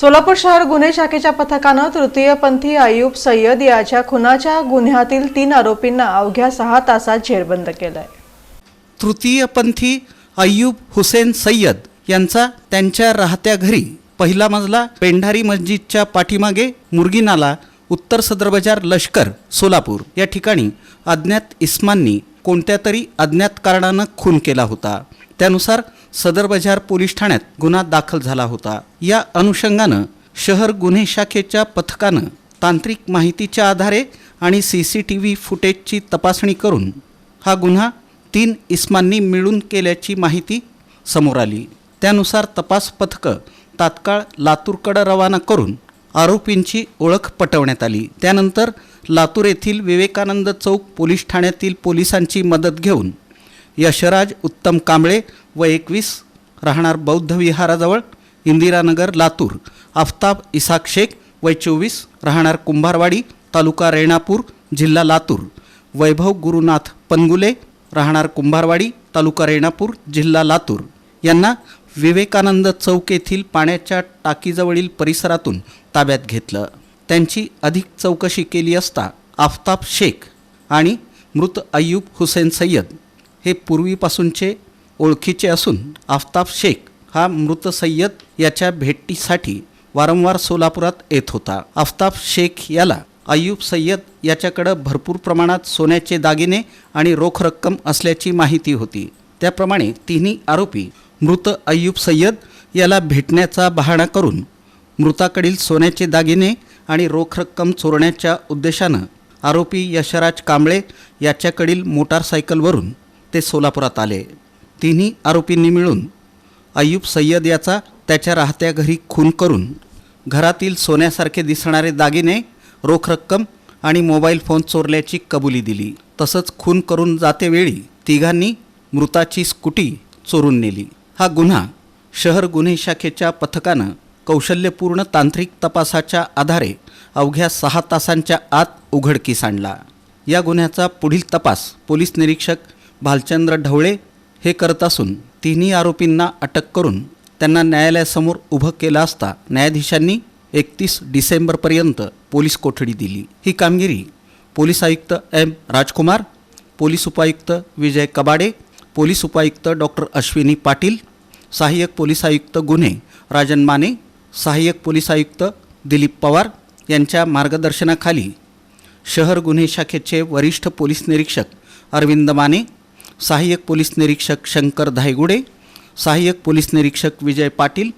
सोलापूर शहर गुन्हे शाखेच्या पथकानं तृतीयपंथी अयूब सय्यद याच्या खुनाच्या गुन्ह्यातील तीन आरोपींना अवघ्या सहा तासात झेरबंद केलाय. तृतीयपंथी अय्यूब हुसेन सय्यद यांचा त्यांच्या राहत्या घरी पहिला मजला पेंढारी मस्जिदच्या पाठीमागे मुरगी नाला उत्तर सदर बाजार लष्कर सोलापूर या ठिकाणी अज्ञात इस्मांनी कोणत्या तरी अज्ञात कारणानं खून केला होता. त्यानुसार सदर बाजार पोलीस ठाण्यात गुन्हा दाखल झाला होता. या अनुषंगानं शहर गुन्हे शाखेच्या पथकानं तांत्रिक माहितीच्या आधारे आणि सी सी टी व्ही फुटेजची तपासणी करून हा गुन्हा तीन इस्मांनी मिळून केल्याची माहिती समोर आली. त्यानुसार तपास पथकं तात्काळ लातूरकडं रवाना करून आरोपींची ओळख पटवण्यात आली. त्यानंतर लातूर येथील विवेकानंद चौक पोलीस ठाण्यातील पोलिसांची मदत घेऊन यशराज उत्तम कांबळे व एकवीस राहणार बौद्ध विहाराजवळ इंदिरानगर लातूर. आफताब इसाक शेख वय चोवीस राहणार कुंभारवाडी तालुका रेणापूर जिल्हा लातूर. वैभव गुरुनाथ पनगुले राहणार कुंभारवाडी तालुका रेणापूर जिल्हा लातूर. यांना विवेकानंद चौक येथील पाण्याच्या टाकीजवळील परिसरातून ताब्यात घेतलं. त्यांची अधिक चौकशी केली असता आफताब शेख आणि मृत अय्यूब हुसेन सय्यद हे पूर्वीपासूनचे ओळखीचे असून आफताब शेख हा मृत सय्यद याच्या भेटीसाठी वारंवार सोलापुरात येत होता. आफताब शेख याला अय्यूब सय्यद याच्याकडं भरपूर प्रमाणात सोन्याचे दागिने आणि रोख रक्कम असल्याची माहिती होती. त्याप्रमाणे तिन्ही आरोपी मृत अय्यूब सय्यद याला भेटण्याचा बहाणा करून मृताकडील सोन्याचे दागिने आणि रोख रक्कम चोरण्याच्या उद्देशानं आरोपी यशराज कांबळे याच्याकडील मोटारसायकलवरून ते सोलापुरात आले. तिन्ही आरोपींनी मिळून अय्यूब सय्यद याचा त्याच्या राहत्या घरी खून करून घरातील सोन्यासारखे दिसणारे दागिने रोख रक्कम आणि मोबाईल फोन चोरल्याची कबुली दिली. तसंच खून करून जातेवेळी तिघांनी मृताची स्कूटी चोरून नेली. हा गुन्हा शहर गुन्हे शाखेच्या पथकानं कौशल्यपूर्ण तांत्रिक तपासाच्या आधारे अवघ्या सहा तासांच्या आत उघडकीस आणला. या गुन्ह्याचा पुढील तपास पोलीस निरीक्षक भालचंद्र ढवळे हे करत असून तिन्ही आरोपींना अटक करून त्यांना न्यायालयासमोर उभं केलं असता न्यायाधीशांनी एकतीस डिसेंबरपर्यंत पोलीस कोठडी दिली. ही कामगिरी पोलीस आयुक्त एम. राजकुमार पोलीस उपायुक्त विजय कबाडे पोलीस उपायुक्त डॉक्टर अश्विनी पाटील सहाय्यक पोलीस आयुक्त गुन्हे राजन माने सहाय्यक पोलीस आयुक्त दिलीप पवार यांच्या मार्गदर्शनाखाली शहर गुन्हे शाखेचे वरिष्ठ पोलीस निरीक्षक अरविंद माने सहाय्यक पोलीस निरीक्षक शंकर धायगुडे सहाय्यक पोलीस निरीक्षक विजय पाटील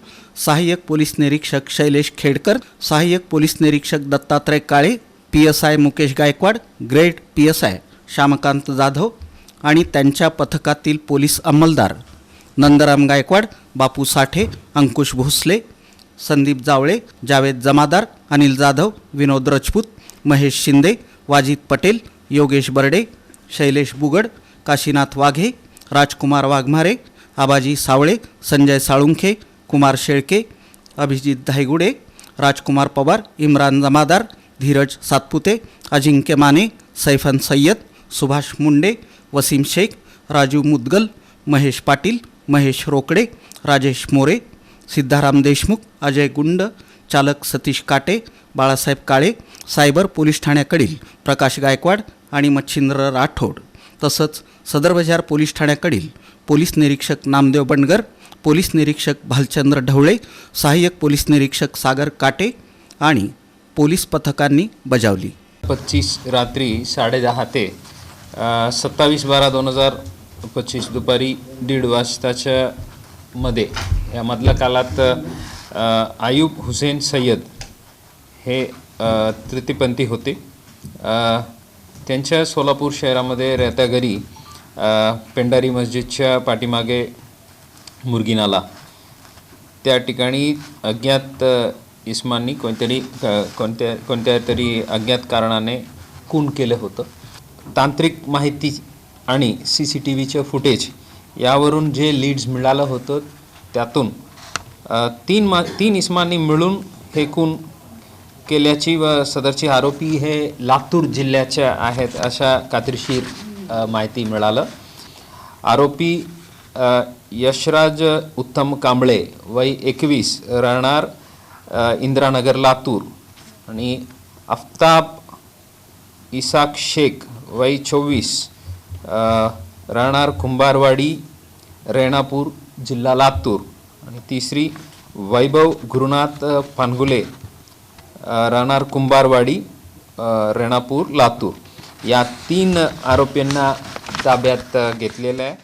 सहाय्यक पोलीस निरीक्षक शैलेश खेडकर सहाय्यक पोलीस निरीक्षक Dattatray Kale P S I Mukesh Gaikwad grade P S I Shyamkant Jadhav आणि त्यांच्या पथकातील पोलीस अंमलदार नंदराम गायकवाड बापू साठे अंकुश भोसले संदीप जावळे जावेद जमादार अनिल जाधव विनोद राजपूत महेश शिंदे वाजिद पटेल योगेश बर्डे शैलेश बुगड काशीनाथ वाघे राजकुमार वाघमारे आबाजी सावळे संजय साळुंखे कुमार शेळके अभिजित धायगुडे राजकुमार पवार इम्रान जमादार धीरज सातपुते अजिंक्य माने सैफन सय्यद सुभाष मुंडे वसीम शेख राजू मुदगल महेश पाटील महेश रोकडे राजेश मोरे सिद्धाराम देशमुख अजय गुंड चालक सतीश काटे बाळासाहेब काळे सायबर पोलीस ठाण्याकडील प्रकाश गायकवाड आणि मच्छिंद्र राठोड. तसंच सदर बाजार पोलीस ठाण्याकडील पोलीस निरीक्षक नामदेव बंडगर पोलीस निरीक्षक भालचंद्र ढवळे सहाय्यक पोलीस निरीक्षक सागर काटे आणि पोलीस पथकांनी बजावली. पच्चीस रात्री साडेदहा ते सत्तावीस बारा दोन हजार पच्चीस दुपारी दीड वाजताच्या मध्ये यामधल्या कालात आयुब हुसेन सय्यद हे तृतीपंथी होते. त्यांच्या सोलापूर शहरामध्ये राहत्या घरी पेंडारी मस्जिदच्या पाठीमागे मुरगीनाला त्या ठिकाणी अज्ञात इस्मांनी कोणतरी कोणत्या कोणत्या तरी अज्ञात कारणाने खून केलं होतं. तांत्रिक माहिती आणि सी सी टी व्हीचं फुटेज यावरून जे लीड्स मिळालं होतं त्यातून तीन मा तीन इस्मांनी मिळून हे खून केल्याची व सदरची आरोपी हे लातूर जिल्ह्याच्या आहेत अशा कात्रीशीर माहिती मिळालं. आरोपी यशराज उत्तम कांबळे वय एकवीस राहणार इंदिरानगर लातूर आणि आफ्ताब इसाक शेख वय चोवीस राहणार कुंभारवाडी रेणापूर जिल्हा लातूर आणि तिसरी वैभव गुरुनाथ पानगुले राहणार कुंभारवाडी रेणापूर लातूर. या तीन आरोपींना ताब्यात घेतलेलं आहे.